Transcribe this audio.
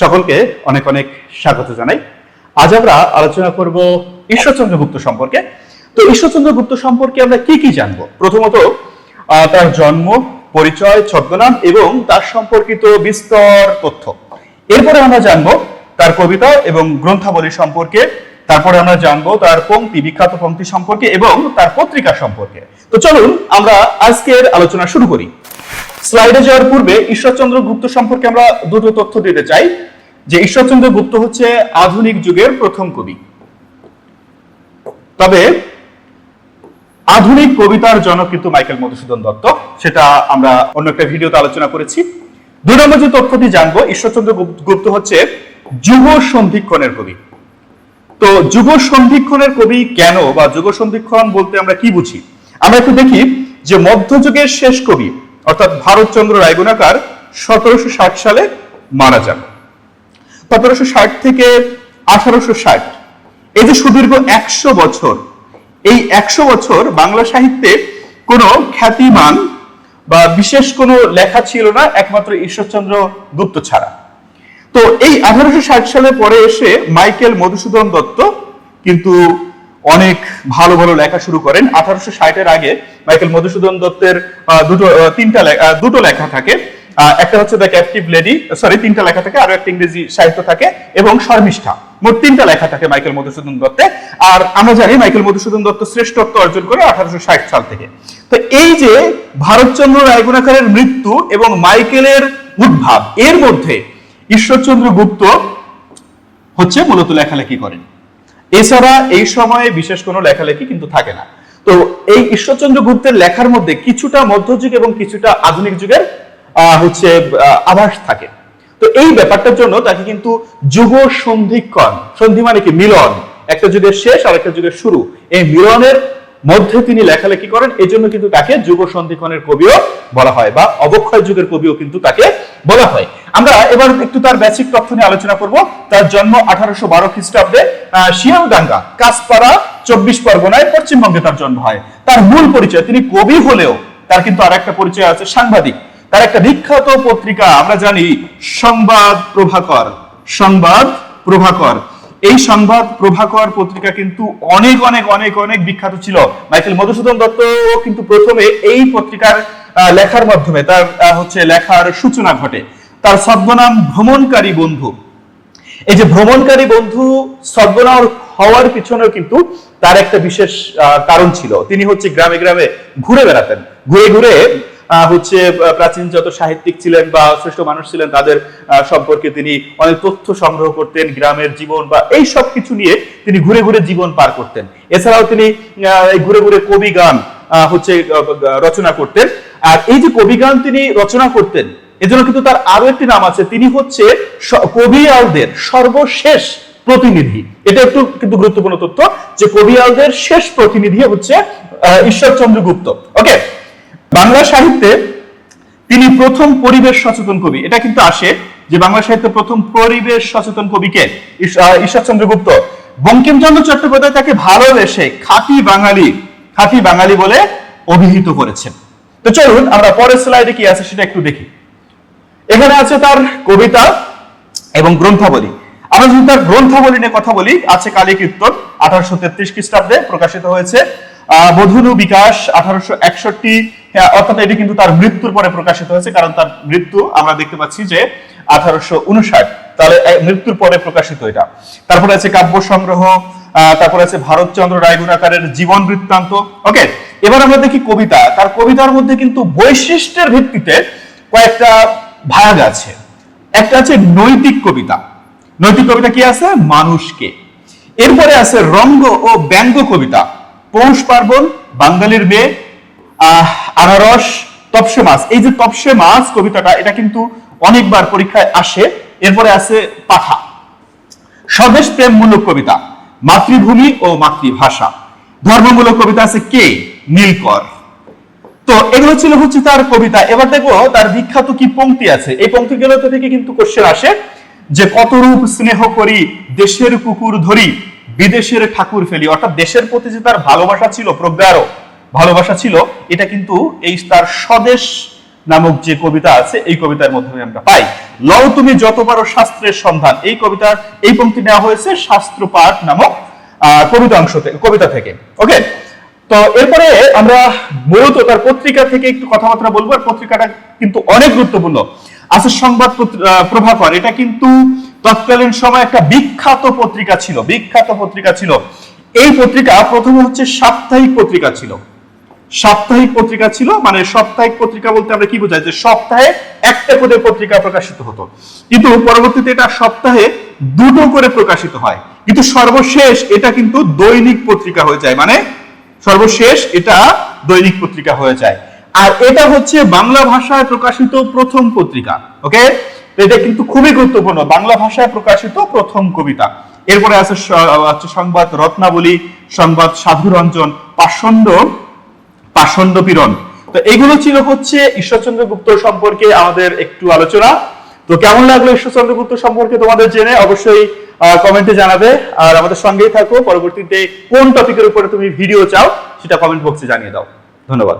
সকলকে অনেক অনেক স্বাগত জানাই। আজ আমরা আলোচনা করব ঈশ্বরচন্দ্র গুপ্ত সম্পর্কে। তো ঈশ্বরচন্দ্র গুপ্ত সম্পর্কে আমরা কি কি জানব? প্রথমত তার জন্ম, পরিচয়, ছদ্মনাম এবং তার সম্পর্কিত বিস্তর তথ্য। এরপরে আমরা জানব তার কবিতা এবং গ্রন্থাবলী সম্পর্কে। তারপরে আমরা জানব তার পঙ্ক্তি, বিখ্যাত পঙ্ক্তি সম্পর্কে এবং তার পত্রিকা সম্পর্কে। তো চলুন আমরা আজকের আলোচনা শুরু করি। স্লাইডে যাওয়ার পূর্বে ঈশ্বরচন্দ্র গুপ্ত সম্পর্কে আমরা দুটো তথ্য দিতে চাই। যে ঈশ্বরচন্দ্র গুপ্ত হচ্ছে আধুনিক যুগের প্রথম কবি। তবে আধুনিক কবিতার জনক কিন্তু মাইকেল মধুসূদন দত্ত, সেটা আমরা অন্য একটা ভিডিওতে আলোচনা করেছি। দুই নম্বর যে তথ্যটি জানব, ঈশ্বরচন্দ্র গুপ্ত হচ্ছে যুগ সন্ধিক্ষণের কবি। তো যুগ সন্ধিক্ষণের কবি কেন বা যুগ সন্ধিক্ষণ বলতে আমরা কি বুঝি? আমরা একটু দেখি যে মধ্যযুগের শেষ কবি অর্থাৎ ভারতচন্দ্র রায়গুণাকার সতেরোশো ষাট সালে মারা যান। সতেরোশো ষাট থেকে আঠারোশো ষাট, এই যে সুদীর্ঘ একশো বছর, এই একশো বছর বাংলা সাহিত্যে কোনো খ্যাতিমান বা বিশেষ কোনো লেখা ছিল না, একমাত্র ঈশ্বরচন্দ্র গুপ্ত ছাড়া। তো এই আঠারোশো ষাট সালে পরে এসে মাইকেল মধুসূদন দত্ত কিন্তু অনেক ভালো ভালো লেখা শুরু করেন। আঠারোশো ষাটের আগে মাইকেল মধুসূদন দত্তের দুটো তিনটা দুটো লেখা থাকে। একটা হচ্ছে দ্য ক্যাপটিভ লেডি সরি তিনটা লেখা থাকে, আরও একটা ইংরেজি সাহিত্য থাকে, এবং শর্মিষ্ঠা। মোট তিনটা লেখা থাকে মাইকেল মধুসূদন দত্তে আর আমরা জানি মাইকেল মধুসূদন দত্ত শ্রেষ্ঠত্ব অর্জন করে আঠারোশো ষাট সাল থেকে। তো এই যে ভারতচন্দ্র রায়গুণাকারের মৃত্যু এবং মাইকেলের উদ্ভাব, এর মধ্যে ঈশ্বরচন্দ্র গুপ্ত হচ্ছে মূলত লেখালেখি করেন। এছাড়া এই সময়ে বিশেষ কোনো লেখালেখি কিন্তু থাকে না। তো এই ঈশ্বরচন্দ্র গুপ্তের লেখার মধ্যে কিছুটা মধ্যযুগ এবং কিছুটা আধুনিক যুগের হচ্ছে আভাস থাকে। তো এই ব্যাপারটার জন্য তাকে কিন্তু যুগ সন্ধিক্ষণ সন্ধি মানে কি মিলন, একটা যুগের শেষ আর একটা যুগের শুরু। এই মিলনের মধ্যে তিনি লেখালেখি করেন এই জন্য কিন্তু তাকে যুগ সন্ধিক্ষণের কবিও বলা হয় বা অবক্ষয় যুগের কবিও কিন্তু তাকে বলা হয়। আমরা এবার একটু তার বেসিক তথ্য নিয়ে আলোচনা করব। তার জন্ম আঠারোশো বারো খ্রিস্টাব্দে শিয়ালদাঙ্গা কাসপাড়া চব্বিশ পরগনায় পশ্চিমবঙ্গে তার জন্ম হয়। তার মূল পরিচয়, তিনি কবি হলেও তার কিন্তু আর একটা পরিচয় আছে, সাংবাদিক। তার একটা বিখ্যাত পত্রিকা, আমরা জানি, সংবাদ প্রভাকর সংবাদ প্রভাকর। এই সংবাদ প্রভাকর পত্রিকা কিন্তু অনেক অনেক অনেক অনেক বিখ্যাত ছিল। মাইকেল মধুসূদন দত্ত কিন্তু প্রথমে এই পত্রিকার লেখার মাধ্যমে তার হচ্ছে লেখার সূচনা ঘটে। তার ছদ্মনাম ভ্রমণকারী বন্ধু। এই যে ভ্রমণকারী বন্ধু ছদ্মনাম হওয়ার পিছনেও কিন্তু তার একটা বিশেষ কারণ ছিল। তিনি হচ্ছে গ্রামে গ্রামে ঘুরে বেড়াতেন। ঘুরে ঘুরে হচ্ছে প্রাচীন যত সাহিত্যিক ছিলেন বা শ্রেষ্ঠ মানুষ ছিলেন, তাদের সম্পর্কে তিনি অনেক তথ্য সংগ্রহ করতেন, গ্রামের জীবন বা এই সব কিছু নিয়ে তিনি ঘুরে ঘুরে জীবন পার করতেন। এছাড়াও তিনি ঘুরে ঘুরে কবি গান হচ্ছে রচনা করতেন। আর এই যে কবি গান তিনি রচনা করতেন, এজন্য কিন্তু তার আরও একটি নাম আছে। তিনি হচ্ছে কবিয়ালদের সর্বশেষ প্রতিনিধি। এটা একটু কিন্তু গুরুত্বপূর্ণ তথ্য যে কবিয়ালদের শেষ প্রতিনিধি হচ্ছে ঈশ্বরচন্দ্র গুপ্ত। ওকে বাংলা সাহিত্যে তিনি প্রথম পরিবেশ সচেতন কবি। এটা কিন্তু আসে যে বাংলা সাহিত্যে প্রথম পরিবেশ সচেতন কবিকে ঈশ্বরচন্দ্র গুপ্ত। বঙ্কিমচন্দ্র চট্টোপাধ্যায় তাকে ভালোবেসে খাঁটি বাঙালি খাঁটি বাঙালি বলে অভিহিত করেছেন। তো চলুন, আমরা পরের স্লাইডে কি আছে সেটা একটু দেখি। এখানে আছে তার কবিতা এবং গ্রন্থাবলী। আমরা যদি তার গ্রন্থাবলী নিয়ে কথা বলি, আছে কালী কীর্তন, আঠারোশো তেত্রিশ খ্রিস্টাব্দে প্রকাশিত হয়েছে। বধুনু বিকাশ, আঠারোশো একষট্টি অর্থাৎ এটি কিন্তু তার মৃত্যুর পরে প্রকাশিত হয়েছে, কারণ তার মৃত্যু আমরা দেখতে পাচ্ছি যে আঠারোশো উনষাট। তাহলে মৃত্যুর পরে প্রকাশিত এটা। তারপরে আছে কাব্য সংগ্রহ তারপরে আছে ভারতচন্দ্র রায়গুণাকারের জীবন বৃত্তান্ত। ওকে, এবার আমরা দেখি কবিতা। তার কবিতার মধ্যে কিন্তু বৈশিষ্ট্যের ভিত্তিতে কয়েকটা ভাগ আছে। একটা আছে নৈতিক কবিতা। নৈতিক কবিতা কি আছে? মানুষকে। এরপরে আছে রঙ্গ ও ব্যঙ্গ কবিতা। পৌষ পার্বণ, বাঙালির মেয়ে আনারস তপসে মাছ। এই যে তপসে মাছ, কবিতাটা, এটা কিন্তু অনেকবার পরীক্ষায় আসে। এরপরে আছে পাঠা। স্বদেশ প্রেমমূলক কবিতা, মাতৃভূমি ও মাতৃভাষা। ধর্মমূলক কবিতা আছে কে? নীলকর। তো এগুলো ছিল হচ্ছে তার কবিতা। এবার দেখো, তার বিখ্যাত কি পংক্তি আছে? এই পংক্তিগুলো থেকে কিন্তু কোশ্চেন আসে যে কত রূপ স্নেহ করি, দেশের কুকুর ধরি, বিদেশের ঠাকুর ফেলি। অর্থাৎ দেশের প্রতি যে তার ভালোবাসা ছিল, প্রজ্ঞারও ভালোবাসা ছিল, এটা কিন্তু এই তার স্বদেশ নামক যে কবিতা আছে, এই কবিতার মাধ্যমে আমরা পাই। লও তুমি যত পারো শাস্ত্রের সন্ধান। এই কবিতার এই পঙ্ক্তি নেওয়া হয়েছে শাস্ত্র পাঠ নামক কবিতা অংশ থেকে, কবিতা থেকে। ওকে তো এরপরে আমরা মূলত তার পত্রিকা থেকে একটু কথাবার্তা বলব, আর পত্রিকাটা কিন্তু অনেক গুরুত্বপূর্ণ। আছে সংবাদ প্রভাকর। এটা কিন্তু তৎকালীন সময় একটা বিখ্যাত পত্রিকা ছিল, বিখ্যাত পত্রিকা ছিল। এই পত্রিকা প্রথমে হচ্ছে সাপ্তাহিক পত্রিকা ছিল। সাপ্তাহিক পত্রিকা ছিল মানে সাপ্তাহিক পত্রিকা বলতে আমরা কি বোঝাই? যে সপ্তাহে একটা করে পত্রিকা প্রকাশিত হতো। কিন্তু পরবর্তীতে এটা সপ্তাহে দুটো করে প্রকাশিত হয়। কিন্তু সর্বশেষ এটা কিন্তু দৈনিক পত্রিকা হয়ে যায়। মানে সর্বশেষ এটা দৈনিক পত্রিকা হয়ে যায়। আর এটা হচ্ছে বাংলা ভাষায় প্রকাশিত প্রথম পত্রিকা, ওকে? এটা কিন্তু খুবই গুরুত্বপূর্ণ। বাংলা ভাষায় প্রকাশিত প্রথম কবিতা। এরপরে আছে সংবাদ রত্নাবলী, সংবাদ সাধুরঞ্জন, পাষণ্ড পাষণ্ড পীড়ন। তো এগুলো ছিল হচ্ছে ঈশ্বরচন্দ্র গুপ্ত সম্পর্কে আমাদের একটু আলোচনা। তো কেমন লাগল ঈশ্বরচন্দ্র গুপ্ত সম্পর্কে তোমাদের জেনে অবশ্যই কমেন্টে জানাবে। আর আমাদের সঙ্গেই থাকো, পরবর্তীতে কোন টপিকের উপরে তুমি ভিডিও চাও, সেটা কমেন্ট বক্সে জানিয়ে দাও। ধন্যবাদ।